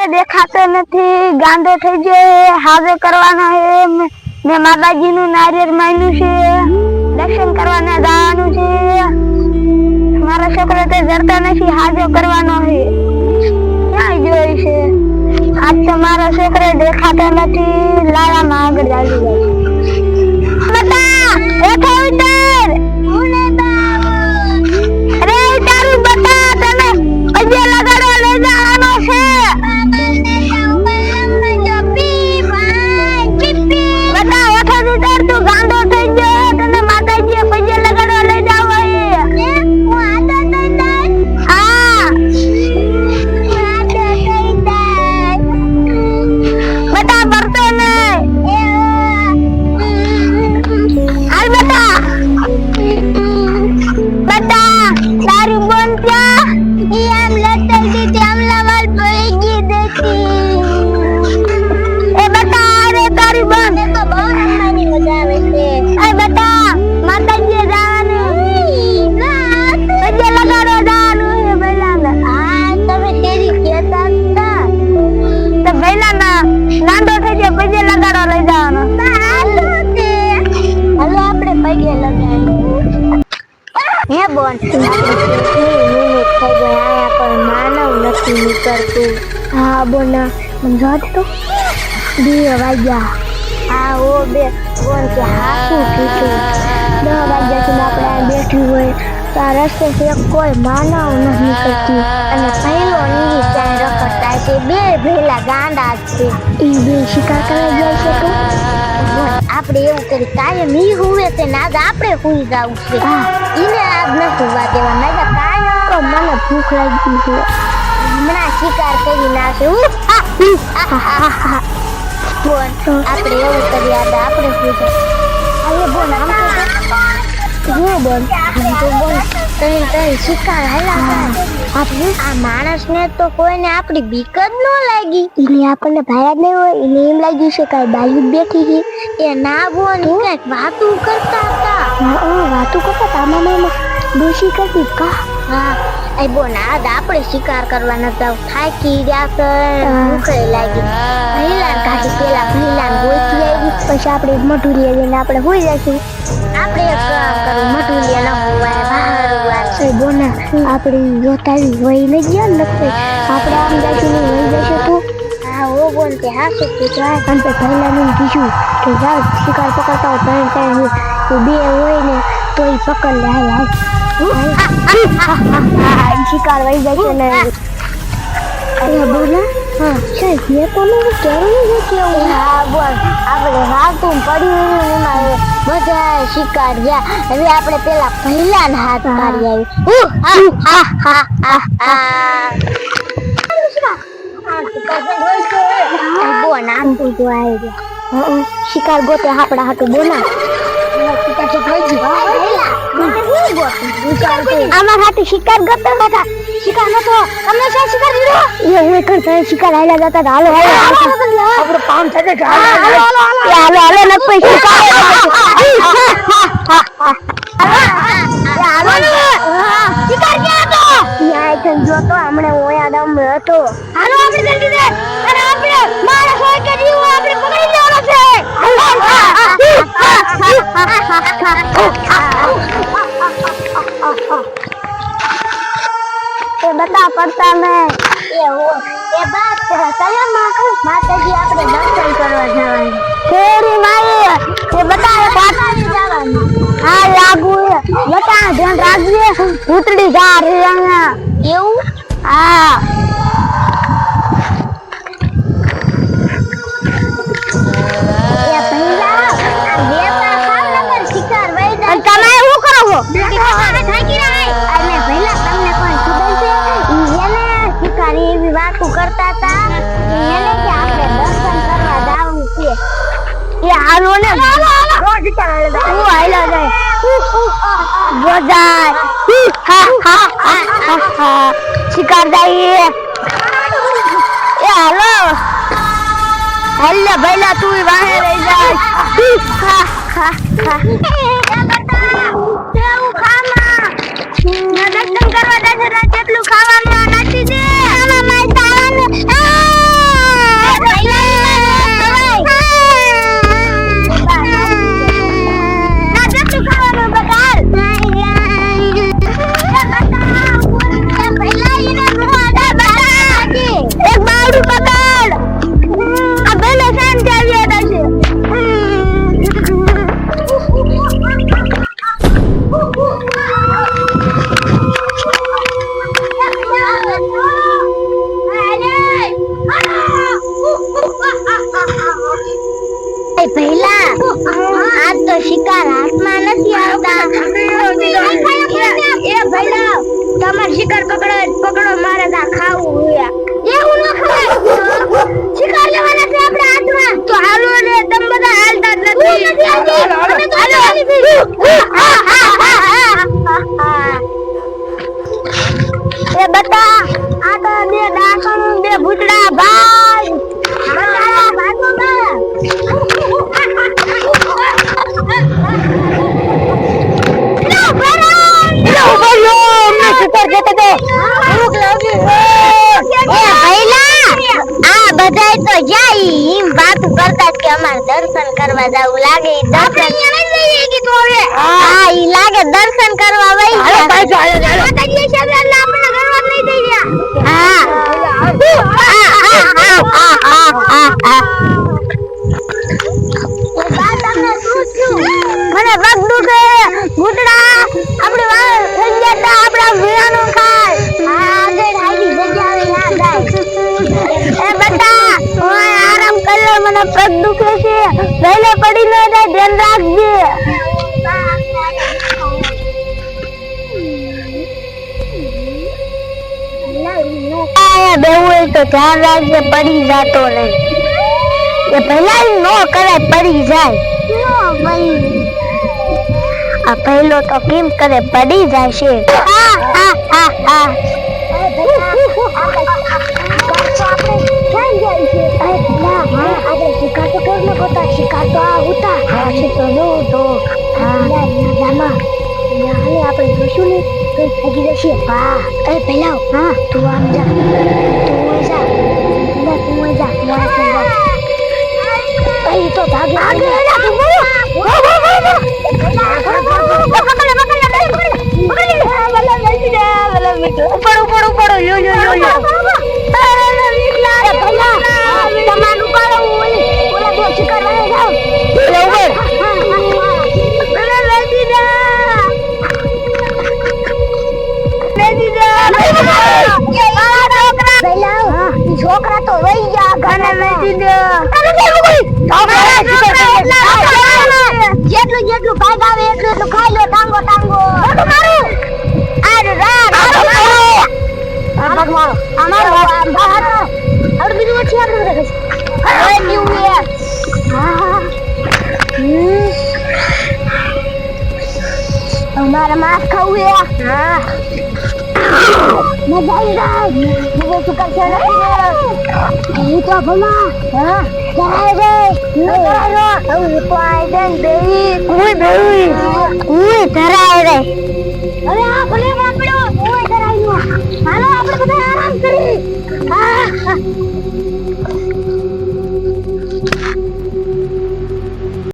છોકરે દેખાતો નથી, ગાંડો થઈ ગયો હાજો કરવાનો માતાજી નું નારિયેળ માન્યું છે, દર્શન કરવાના જવાનું છે. મારો છોકરો તે જરતા નથી, હાજો કરવાનો છે ક્યાં જોઈ છે? આજ તો મારો છોકરો દેખાતો નથી લાળામાં આગળ ચાલી જાય હે બોન? મિનિટ થઈ ગઈ આયા પણ માનવ નથી નીકળતું હા બોના મને જોત તો. બે વાગ્યા. હા ઓ બે. બોન કે હાથું કીધું? દસ વાગ્યા સુધી આપણે બેઠી હોય. તો આ રસ્તે કોઈ માનવ નથી નીકળતી અને પહેલો નીરી ત્યાં રખડતા છે. બે ભેલા ગાંડા છે. એ બે શિકાર કરવા જાય છે તો? આપણે એવું કરી કાયમ ઈ હુવે છે ને આજ આપણે હુઈ જાવું છે. ઈને આજ ન સુવા દેવા નહીતર કાયમ તો મને ભૂખ લાગી છે. હમણાં શિકાર કરી નાખે. ઉહ, હા, હા, હા, હા. બોન આપણે એવું કરી આજ આપણે હુઈ જાવ. અરે બોન આમ તો જો બોન આમ તો બોન તઈ તઈ શિકાર હાલા આપણે આ માણસને તો કોઈને આપણી બીક જ ન લાગી. એને આપણને ભાયા જ નહીં હોય એને એમ લાગ્યું છે કે બાયુ બેઠી છે. એ ના બોન કંઈક વાતું કરતા હતા. હા વાતું કરતા હતા મામા. ડોશી કરતી કા? હા એ બોન આજ આપણે શિકાર કરવા નતા થાકી ગયા છે ભૂખે લાગી ભઈલાન કાઢી પેલા ભઈલાન ગોતી આવી. પછી આપણે મઢુલિયા જઈને આપણે હોઈ જશું આપણે એક કામ કરું મઢુલિયા એ બોના આપણે જોતાવી વહી લઈ ગયા નક્કી આપણે આમ જઈશું ને વહી જશે તું. હા ઓ બોલ કે હા કીધું આ આમ તો ભઈલાને એમ કીધું કે જાઓ શિકાર પકડતા હોય ત્રણ ત્રણ તો બે હોય ને તો એ પકડ લે, હાલ હાલ. શિકાર વહી જશે ને. અરે બોલા હા સાહેબ મેં કોનું કેવું બોલ આપણે હાથું પડ્યું એમાં બધા શિકાર ગયા. હવે આપણે પેલા પહેલા હાથ મારી આવી. હા, હા, હા, હા, હા. બોન આમ તો આવી ગયા. શિકાર ગોતે આપણા હાટુ બોલા અમાર હાથે શિકાર ગતો હતા શિકાર નતો તમને શું શિકાર દીધો એ હું કરતા શિકાર આયલા જતા હાલો હાલો આપણે પામ થતે હાલો હાલો હાલો હાલો ન કોઈ શિકાર શિકાર કે હતો ન્યાય થન જોતો હમણે ઓયા દમ હતો હાલો આપણે જલ્દી દે અને આપણે મારા કોઈ કે જીવ આપણે પકડી લેવાનો છે બતા પડતા મેં. એ હો એ બાત કયા માં માતાજી આપણે દર્શન કરવા જવાનું. ફેરી મારી એ બતાવે એ પાતાની જવાનું. હા લાગુ બતા ધ્યાન રાખજે. ઉતડી જા રે અહીંયા. એવું? હા. એ હાલો ને રોજ હાલે હું હાલો જાય. ગોજાય. હા હા હા હા શિકાર જાય એ. હાલો. હલ્લે ભઈલા તું વાહે રહી જાય. હા હા હા. ખાવાનું તમારે શિકાર પકડો પકડો મારે તા ખાવું એવું ન ખવાય શિકાર લેવાના દર્શન કરવા લાગે દર્શન. હા ઈ લાગે દર્શન કરવા આ બેવું તો ધ્યાન રાખજે પડી જતો નહીં. એ પહેલા નો કરે પડી જાય. આ પહેલો તો કેમ કરે પડી જાય છે. શિકાર તો કેમ નતા શિકાર તો આ, ઉતા છે તો નો તો હા. ના આ, આ, આ. આપણે જોશું ને તો ભાગી જશે. હા અરે પેલા હા. તું આમ જા. તું જા. ના તું જા. મારા સંગ જા તો ભાગ ભાગે જા તું બોલો વો વો વો વો ઘરે વેચી દે જેટલું જેટલું ભાગ આવે એટલું એટલું ખાઈ લો ટાંગો ટાંગો અરે રાત અમારું અમારું હવે બીજું છે આપણે હવે ન્યુ યર અમારે માસ ખાવું હા મજા આવી ગઈ બીજે શું કરશે નથી હું તો ભલા હા કરાય રે કરાય હવે તો આઈ દેન બેહી કોઈ બેહી કોઈ ધરાય રે અરે આ ભલે આપણો કોઈ ધરાય નો હાલો આપણે બધા આરામ કરી હા